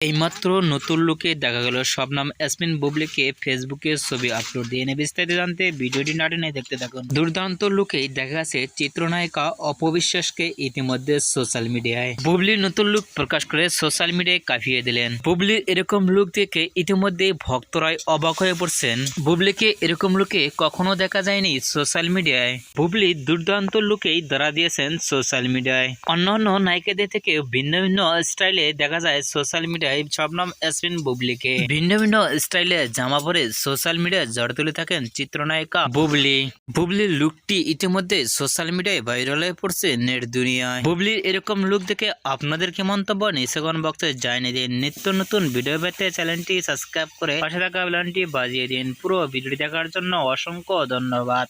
এইমাত্র নতুন লুকে দেখা গেল শবনাম ইয়াসমিন বুবলিকে ফেসবুকে ছবি আপলোড দিয়ে। বিস্তারিত জানতে ভিডিওটি না টেনে দেখতে থাকুন। দুর্দান্ত লুকেই দেখা গেছে চিত্রনায়িকা অপবিশ্বাসকে ইতিমধ্যে সোশ্যাল মিডিয়ায় বুবলির নতুন লুক প্রকাশ করে সোশ্যাল মিডিয়ায় কাঁপিয়ে দিলেন। বুবলির এরকম লুক দেখে ইতিমধ্যে ভক্তরাই অবাক হয়ে পড়ছেন। বুবলিকে এরকম লুকে কখনো দেখা যায়নি সোশ্যাল মিডিয়ায় বুবলি দুর্দান্ত লুকেই ধরা দিয়েছেন সোশ্যাল মিডিয়ায় অন্যান্য নায়িকাদের থেকে ভিন্ন ভিন্ন স্টাইলে দেখা যায় সোশ্যাল মিডিয়ায় শবনম ইয়াসমিন বুবলিকে ভিন্ন ভিন্ন স্টাইলে জামা পরে সোশ্যাল মিডিয়ায় ঝড় তুলে থাকেন চিত্রনায়িকা বুবলি বুবলির লুকটি ইতিমধ্যে সোশ্যাল মিডিয়ায় ভাইরাল হয়ে পড়ছে নেট দুনিয়ায়। বুবলির এরকম লুক দেখে আপনাদের কি মন্তব্য? কোন বক্সে জানিয়ে দিন। নিত্য নতুন ভিডিও পেতে চ্যানেলটি সাবস্ক্রাইব করে পাশে থাকা বেলনটি বাজিয়ে দিন। পুরো ভিডিওটি দেখার জন্য অসংখ্য ধন্যবাদ।